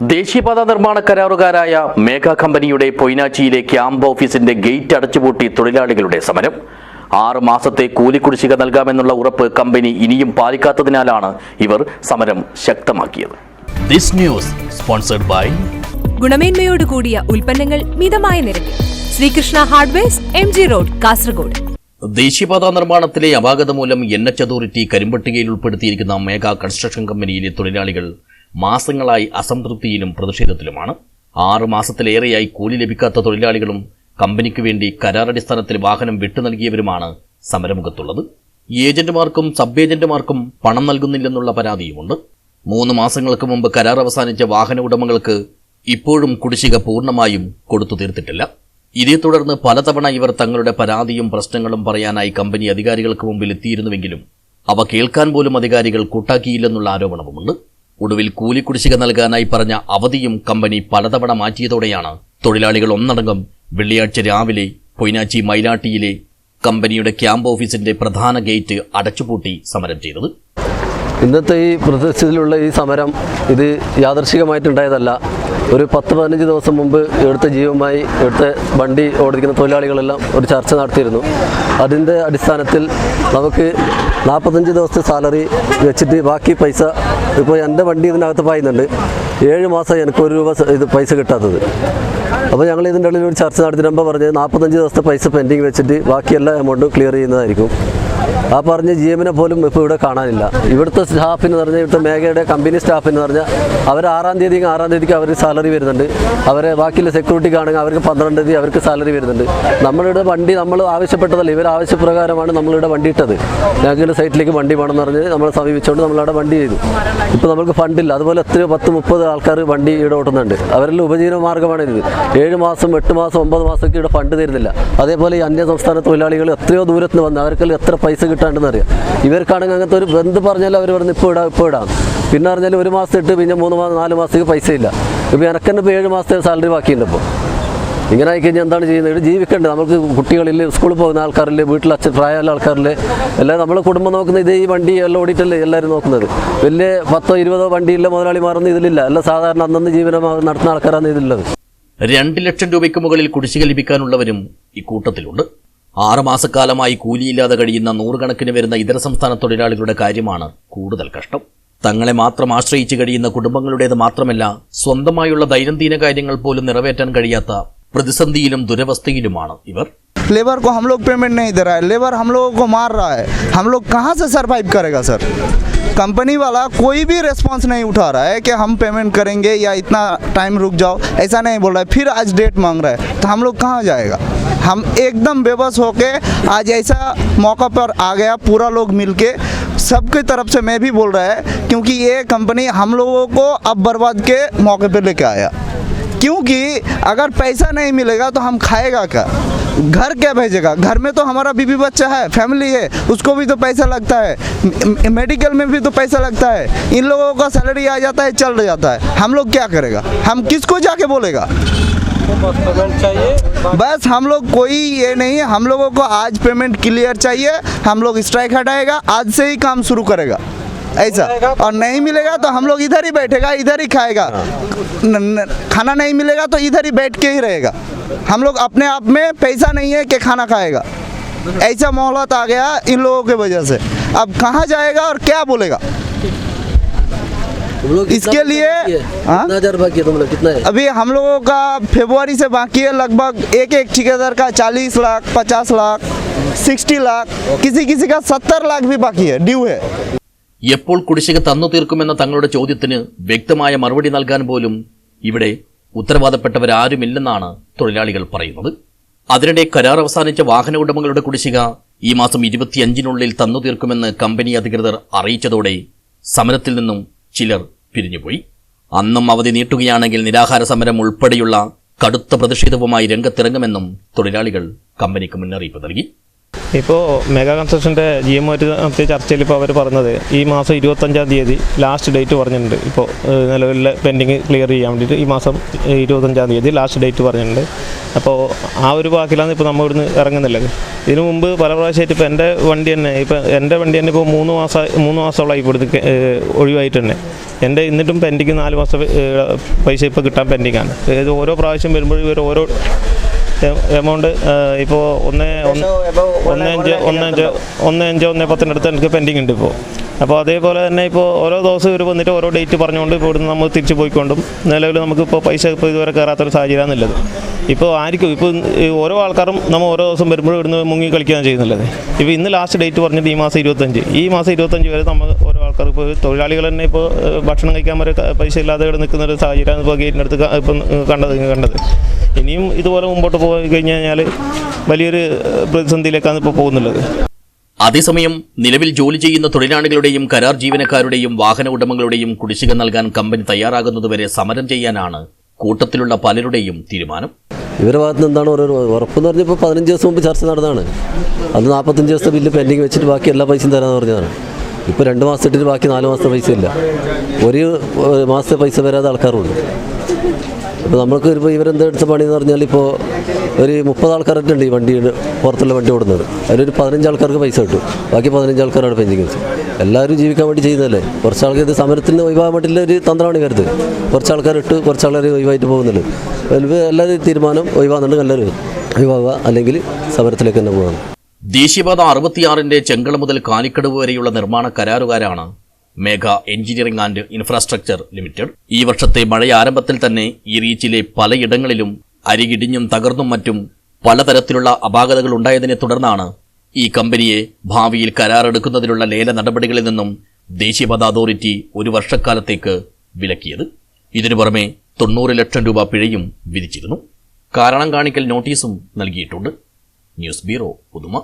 ദേശീയപാത നിർമ്മാണ കരാറുകാരായ മേഘ കമ്പനിയുടെ പൊയ്നാച്ചിയിലെ ക്യാമ്പ് ഓഫീസിന്റെ ഗേറ്റ് അടച്ചുപൂട്ടി തൊഴിലാളികളുടെ സമരം. ആറ് മാസത്തെ കൂലിക്കുടിശ്ശിക നൽകാമെന്നുള്ള ഉറപ്പ് കമ്പനി ഇനിയും പാലിക്കാത്തതിനാലാണ് ഇവർ സമരം ശക്തമാക്കിയത്. ദിസ് ന്യൂസ് സ്പോൺസർഡ് ബൈ ഗുണമേന്മയോട് കൂടിയ ഉൽപ്പന്നങ്ങൾ മിതമായ നിരക്കിൽ. Sreekrishna hardwares M G road Kasaragod. ദേശീയപാത നിർമ്മാണത്തിലെ അപാകത മൂലം എൻ എച്ച് അതോറിറ്റി കരിമ്പട്ടികയിൽ ഉൾപ്പെടുത്തിയിരിക്കുന്ന മേഘ കൺസ്ട്രക്ഷൻ കമ്പനിയിലെ തൊഴിലാളികൾ മാസങ്ങളായി അസംതൃപ്തിയിലും പ്രതിഷേധത്തിലുമാണ്. ആറ് മാസത്തിലേറെയായി കൂലി ലഭിക്കാത്ത തൊഴിലാളികളും കമ്പനിക്ക് വേണ്ടി കരാറടിസ്ഥാനത്തിൽ വാഹനം വിട്ടു നൽകിയവരുമാണ് സമരമുഖത്തുള്ളത്. ഏജന്റുമാർക്കും സബ് ഏജന്റുമാർക്കും പണം നൽകുന്നില്ലെന്നുള്ള പരാതിയുമുണ്ട്. മൂന്ന് മാസങ്ങൾക്ക് മുമ്പ് കരാർ അവസാനിച്ച വാഹന ഉടമകൾക്ക് ഇപ്പോഴും കുടിശ്ശിക പൂർണമായും കൊടുത്തു തീർത്തിട്ടില്ല. ഇതേ തുടർന്ന് പലതവണ ഇവർ തങ്ങളുടെ പരാതിയും പ്രശ്നങ്ങളും പറയാനായി കമ്പനി അധികാരികൾക്ക് മുമ്പിൽ എത്തിയിരുന്നുവെങ്കിലും അവ കേൾക്കാൻ പോലും അധികാരികൾ കൂട്ടാക്കിയില്ലെന്നുള്ള ആരോപണവുമുണ്ട്. ഒടുവിൽ കൂലിക്കുടിശ്ശിക നൽകാനായി പറഞ്ഞ അവധിയും കമ്പനി പലതവണ മാറ്റിയതോടെയാണ് തൊഴിലാളികൾ ഒന്നടങ്കം വെള്ളിയാഴ്ച രാവിലെ പൊയ്നാച്ചി മൈലാട്ടിയിലെ കമ്പനിയുടെ ക്യാമ്പ് ഓഫീസിന്റെ പ്രധാന ഗേറ്റ് അടച്ചുപൂട്ടി സമരം ചെയ്തത്. ഇന്നത്തെ ഈ പ്രദേശത്തിലുള്ള ഈ സമരം ഇത് യാദർശികമായിട്ടുണ്ടായതല്ല. ഒരു പത്ത് പതിനഞ്ച് ദിവസം മുമ്പ് എടുത്ത ജീവമായി എടുത്ത വണ്ടി ഓടിക്കുന്ന തൊഴിലാളികളെല്ലാം ഒരു ചർച്ച നടത്തിയിരുന്നു. അതിന്റെ അടിസ്ഥാനത്തിൽ നമുക്ക് നാൽപ്പത്തഞ്ച് ദിവസത്തെ സാലറി വെച്ചിട്ട് ബാക്കി പൈസ ഇപ്പോൾ എന്റെ വണ്ടി ഇതിനകത്ത് പായുന്നുണ്ട്. ഏഴ് മാസം എനിക്ക് ഒരു രൂപ ഇത് പൈസ കിട്ടാത്തത്. അപ്പോൾ ഞങ്ങൾ ഇതിന്റെ ഉള്ളിൽ ഒരു ചർച്ച നടത്തിയപ്പോൾ പറഞ്ഞത് നാൽപ്പത്തഞ്ച് ദിവസത്തെ പൈസ പെൻഡിങ് വെച്ചിട്ട് ബാക്കി എല്ലാ എമൗണ്ടും ക്ലിയർ ചെയ്യുന്നതായിരിക്കും. ആ പറഞ്ഞ ജി എമ്മിനെ പോലും ഇപ്പോൾ ഇവിടെ കാണാനില്ല. ഇവിടുത്തെ സ്റ്റാഫിന് പറഞ്ഞാൽ ഇവിടുത്തെ മേഘയുടെ കമ്പനി സ്റ്റാഫിന് പറഞ്ഞാൽ അവർ ആറാം തീയതി ആറാം തീയതിക്ക് അവർ സാലറി വരുന്നുണ്ട്. അവരെ ബാക്കിയുള്ള സെക്യൂരിറ്റി ആണെങ്കിൽ അവർക്ക് പന്ത്രണ്ട് തീയതി അവർക്ക് സാലറി വരുന്നുണ്ട്. നമ്മളിവിടെ വണ്ടി നമ്മൾ ആവശ്യപ്പെട്ടതല്ല ഇവർ ആവശ്യപ്രകാരമാണ് നമ്മളിവിടെ വണ്ടി ഇട്ടത്. ഞങ്ങളുടെ സൈറ്റിലേക്ക് വണ്ടി വേണമെന്ന് പറഞ്ഞ് നമ്മളെ സമീപിച്ചുകൊണ്ട് നമ്മളവിടെ വണ്ടി ചെയ്തു. ഇപ്പോൾ നമുക്ക് ഫണ്ടില്ല അതുപോലെ എത്രയോ പത്ത് മുപ്പത് ആൾക്കാർ വണ്ടി ഇവിടെ ഓട്ടുന്നുണ്ട്. അവരെല്ലാം ഉപജീവന മാർഗമാണ് ഇത്. ഏഴ് മാസം എട്ട് മാസം ഒമ്പത് മാസമൊക്കെ ഇവിടെ ഫണ്ട് തരുന്നില്ല. അതേപോലെ ഈ അന്യ സംസ്ഥാന തൊഴിലാളികൾ എത്രയോ ദൂരത്ത് നിന്ന് വന്ന് അവർക്കെല്ലാം എത്ര പൈസ കിട്ടാണ്ടെന്ന് അറിയാം. ഇവർക്കാണെങ്കിൽ അങ്ങനത്തെ ഒരു ബന്ധം പറഞ്ഞാലും അവർ പറഞ്ഞ് ഇപ്പോൾ ഇടാം ഇപ്പോൾ ഇടാം. പിന്നെ പറഞ്ഞാൽ ഒരു മാസം ഇട്ട് പിന്നെ മൂന്ന് മാസം നാല് മാസത്തേക്ക് പൈസ ഇല്ല. ഇപ്പോൾ എനക്കെന്നെ ഇപ്പോൾ ഏഴ് മാസത്തെ സാലറി ബാക്കിയുണ്ട് ഇപ്പോൾ ഇങ്ങനെ ആയിക്കഴിഞ്ഞാൽ എന്താണ് ചെയ്യുന്നത്? ഇവിടെ ജീവിക്കേണ്ടത് നമുക്ക് കുട്ടികളിൽ സ്കൂളിൽ പോകുന്ന ആൾക്കാരില്ല വീട്ടിൽ അച്ഛൻ പ്രായമുള്ള ആൾക്കാരില്ല എല്ലാം നമ്മൾ കുടുംബം നോക്കുന്നത് ഇതേ ഈ വണ്ടി എല്ലാം ഓടിയിട്ടല്ലേ എല്ലാവരും നോക്കുന്നത്? വലിയ പത്തോ ഇരുപതോ വണ്ടിയില്ല മുതലാളിമാരൊന്നും ഇതിലില്ല. അല്ല സാധാരണ അന്നന്ന് ജീവനം നടത്തുന്ന ആൾക്കാരാണ് ഇതിലുള്ളത്. രണ്ട് ലക്ഷം രൂപയ്ക്ക് മുകളിൽ കുടിശ്ശിക ലഭിക്കാനുള്ളവരും ഇക്കൂട്ടത്തിലുണ്ട് ആറ് മാസക്കാലമായി കൂലിയില്ലാതെ കഴിയുന്ന നൂറുകണക്കിന് വരുന്ന ഇതര സംസ്ഥാന തൊഴിലാളികളുടെ കാര്യമാണ് കൂടുതൽ കഷ്ടം തങ്ങളെ മാത്രം ആശ്രയിച്ച് കഴിയുന്ന കുടുംബങ്ങളുടേത് മാത്രമല്ല സ്വന്തമായുള്ള ദൈനംദിന കാര്യങ്ങൾ പോലും നിറവേറ്റാൻ കഴിയാത്ത പ്രതിസന്ധിയിലും ദുരവസ്ഥയിലുമാണ് ഇവർ लेबर को हम लोग पेमेंट नहीं दे रहा है लेबर हम लोगों को मार रहा है हम लोग कहाँ से सरवाइव करेगा सर कंपनी वाला कोई भी रिस्पांस नहीं उठा रहा है कि हम पेमेंट करेंगे या इतना टाइम रुक जाओ ऐसा नहीं बोल रहा है फिर आज डेट मांग रहा है तो हम लोग कहाँ जाएगा हम एकदम बेबस होके आज ऐसा मौका पर आ गया पूरा लोग मिलके। सबके तरफ़ से मैं भी बोल रहा है, क्योंकि ये कंपनी हम लोगों को अब बर्बाद के मौके पे लेके आया। क्योंकि अगर पैसा नहीं मिलेगा तो हम खाएगा क्या? घर क्या भेजेगा? घर में तो हमारा बीबी बच्चा है फैमिली है, उसको भी तो पैसा लगता है। मेडिकल में भी तो पैसा लगता है। इन लोगों का सैलरी आ जाता है, चल जाता है। हम लोग क्या करेगा? हम किसको जाके बोलेगा? बस हम लोग कोई ये नहीं है हम लोगों को आज पेमेंट क्लियर चाहिए। हम लोग स्ट्राइक हटाएगा आज से ही काम शुरू करेगा। ऐसा। और नहीं मिलेगा तो हम लोग इधर ही बैठेगा इधर ही खाएगा। न, न, खाना नहीं मिलेगा तो इधर ही बैठ के ही रहेगा। हम लोग अपने आप में पैसा नहीं है कि खाना खाएगा। ऐसा मोहलत आ गया इन लोगों के वजह से। अब कहाँ जाएगा और क्या बोलेगा? इसके लिए हाँ? कितना हजार बाकी है तुम लोग कितना है अभी हम लोगों का फेब्रुआरी से बाकी है लगभग एक एक ठेकेदार का चालीस लाख पचास लाख सिक्सटी लाख किसी किसी का सत्तर लाख भी बाकी है ड्यू है എപ്പോൾ കുടിശ്ശിക തന്നു തീർക്കുമെന്ന തങ്ങളുടെ ചോദ്യത്തിന് വ്യക്തമായ മറുപടി നൽകാൻ പോലും ഇവിടെ ഉത്തരവാദപ്പെട്ടവരാരുമില്ലെന്നാണ് തൊഴിലാളികൾ പറയുന്നത് അതിനിടെ കരാർ അവസാനിച്ച വാഹന ഉടമകളുടെ കുടിശ്ശിക ഈ മാസം ഇരുപത്തിയഞ്ചിനുള്ളിൽ തന്നു തീർക്കുമെന്ന് കമ്പനി അധികൃതർ അറിയിച്ചതോടെ സമരത്തിൽ നിന്നും ചിലർ പിരിഞ്ഞുപോയി. അന്നും അവധി നീട്ടുകയാണെങ്കിൽ നിരാഹാര സമരം ഉൾപ്പെടെയുള്ള കടുത്ത പ്രതിഷേധവുമായി രംഗത്തിറങ്ങുമെന്നും തൊഴിലാളികൾ കമ്പനിക്ക് മുന്നറിയിപ്പ് നൽകി. ഇപ്പോൾ മെഗാ കൺസ്ട്രക്ഷന്റെ ജി എം നടത്തിയ ചർച്ചയിൽ ഇപ്പോൾ അവർ പറഞ്ഞത് ഈ മാസം ഇരുപത്തഞ്ചാം തീയതി ലാസ്റ്റ് ഡേറ്റ് പറഞ്ഞിട്ടുണ്ട്. ഇപ്പോൾ നിലവിലെ പെൻഡിങ് ക്ലിയർ ചെയ്യാൻ വേണ്ടിയിട്ട് ഈ മാസം ഇരുപത്തഞ്ചാം തീയതി ലാസ്റ്റ് ഡേറ്റ് പറഞ്ഞിട്ടുണ്ട്. അപ്പോൾ ആ ഒരു വാക്കിലാണ് ഇപ്പോൾ നമ്മൾ ഇവിടുന്ന് ഇറങ്ങുന്നില്ലത് ഇതിനു മുമ്പ് പല പ്രാവശ്യമായിട്ട് ഇപ്പോൾ എന്റെ വണ്ടി തന്നെ ഇപ്പോൾ എന്റെ വണ്ടി തന്നെ ഇപ്പോൾ മൂന്ന് മാസം മൂന്ന് മാസമുള്ള ഇപ്പോൾ ഒഴിവായിട്ട് തന്നെ എന്റെ എന്നിട്ടും പെൻഡിങ് നാല് മാസം പൈസ ഇപ്പോൾ കിട്ടാൻ പെൻഡിങ്ങാണ് ഇത് ഓരോ പ്രാവശ്യം വരുമ്പോഴും ഇവർ ഓരോ എമൗണ്ട് ഇപ്പോൾ ഒന്ന് ഒന്ന് ഒന്ന് അഞ്ച് ഒന്ന് അഞ്ച് ഒന്ന് അഞ്ച് ഒന്ന് പത്തിന്റെ അടുത്ത് എനിക്ക് പെൻഡിങ് ഉണ്ട് ഇപ്പോൾ അപ്പോൾ അതേപോലെ തന്നെ ഇപ്പോൾ ഓരോ ദിവസം ഇവർ വന്നിട്ട് ഓരോ ഡേറ്റ് പറഞ്ഞുകൊണ്ട് ഇപ്പോൾ ഇവിടുന്ന് നമ്മൾ തിരിച്ചു പോയിക്കൊണ്ടും നിലവിൽ നമുക്കിപ്പോൾ പൈസ ഇപ്പോൾ ഇതുവരെ കയറാത്തൊരു സാഹചര്യമാണുള്ളത് ഇപ്പോൾ ആയിരിക്കും ഇപ്പോൾ ഓരോ ആൾക്കാരും നമ്മൾ ഓരോ ദിവസം വരുമ്പോഴും ഇവിടുന്ന് മുങ്ങി കളിക്കുകയാണ് ചെയ്യുന്നുള്ളത് ഇപ്പോൾ ഇന്ന് ലാസ്റ്റ് ഡേറ്റ് പറഞ്ഞിട്ട് ഈ മാസം ഇരുപത്തഞ്ച്. ഈ മാസം ഇരുപത്തഞ്ച് വരെ നമ്മൾ ആൾക്കാർ ഇപ്പോൾ തൊഴിലാളികൾ തന്നെ ഇപ്പോൾ ഭക്ഷണം കഴിക്കാൻ വരെ പൈസ ഇല്ലാതെ ഇവിടെ നിൽക്കുന്ന ഒരു സാഹചര്യമാണ് ഇപ്പോൾ ഗേറ്റിന്റെ അടുത്ത് ഇപ്പം കണ്ടത് കണ്ടത്. ഇനിയും ഇതുപോലെ മുമ്പോട്ട് പോയി കഴിഞ്ഞു കഴിഞ്ഞാൽ വലിയൊരു പ്രതിസന്ധിയിലേക്കാണ് ഇപ്പോൾ പോകുന്നുള്ളത്. അതേസമയം നിലവിൽ ജോലി ചെയ്യുന്ന തൊഴിലാളികളുടെയും കരാർ ജീവനക്കാരുടെയും വാഹന ഉടമകളുടെയും കുടിശ്ശിക നൽകാൻ കമ്പനി തയ്യാറാകുന്നതുവരെ സമരം ചെയ്യാനാണ് കൂട്ടത്തിലുള്ള പലരുടെയും തീരുമാനം. ഇവരുടെ ഭാഗത്ത് നിന്ന് എന്താണ് ഓരോ ഉറപ്പെന്ന് പറഞ്ഞപ്പോൾ പതിനഞ്ച് ദിവസം മുമ്പ് ചർച്ച നടന്നതാണ്. അത് നാൽപ്പത്തഞ്ച് ദിവസത്തെ ബില്ല് പെൻഡിങ് വെച്ചിട്ട് ബാക്കി എല്ലാ പൈസയും തരാമെന്ന് പറഞ്ഞതാണ്. ഇപ്പോൾ രണ്ട് മാസം ബാക്കി നാല് മാസത്തെ പൈസ ഇല്ല. ഒരു മാസത്തെ പൈസ വരാതെ ആൾക്കാരുണ്ട്. അപ്പോൾ നമ്മൾക്ക് ഇപ്പോൾ ഇവരെന്തെടുത്ത പണി എന്ന് പറഞ്ഞാൽ ഇപ്പോൾ ഒരു മുപ്പത് ആൾക്കാരൊക്കെ ഉണ്ട് ഈ വണ്ടി പുറത്തുള്ള വണ്ടി ഓടുന്നത്. അതിലൊരു പതിനഞ്ച് ആൾക്കാർക്ക് പൈസ കിട്ടും. ബാക്കി പതിനഞ്ച് ആൾക്കാരാണ് വെച്ച് എല്ലാവരും ജീവിക്കാൻ വേണ്ടി ചെയ്യുന്നതല്ലേ? കുറച്ച് ആൾക്കാർ ഇത് സമരത്തിന് ഒഴിവാകാൻ വേണ്ടിയുള്ള ഒരു തന്ത്രമാണ് കരുത് കുറച്ച് ആൾക്കാർ ഇട്ട് കുറച്ച് ആൾക്കാർ ഒഴിവായിട്ട് പോകുന്നുണ്ട് എല്ലാവരും തീരുമാനം ഒഴിവാകുന്നുണ്ട് എല്ലാവരും ഒഴിവാകുക അല്ലെങ്കിൽ സമരത്തിലേക്ക് തന്നെ പോകണം ദേശീയപാത അറുപത്തിയാറിന്റെ ചെങ്കള മുതൽ കാലിക്കടവ് വരെയുള്ള നിർമ്മാണ കരാറുകാരാണ് Megha engineering and infrastructure limited. ഈ വർഷത്തെ മഴ ആരംഭത്തിൽ തന്നെ ഈ റീച്ചിലെ പലയിടങ്ങളിലും അരികിടിഞ്ഞും തകർന്നും മറ്റും പലതരത്തിലുള്ള അപാകതകൾ ഉണ്ടായതിനെ തുടർന്നാണ് ഈ കമ്പനിയെ ഭാവിയിൽ കരാറെടുക്കുന്നതിനുള്ള ലേല നടപടികളിൽ നിന്നും ദേശീയപാത അതോറിറ്റി ഒരു വർഷക്കാലത്തേക്ക് വിലക്കിയത്. ഇതിനു പുറമെ തൊണ്ണൂറ് ലക്ഷം രൂപ പിഴയും വിധിച്ചിരുന്നു. കാരണം കാണിക്കൽ നോട്ടീസും നൽകിയിട്ടുണ്ട്. ന്യൂസ് ബ്യൂറോ പുതുമ.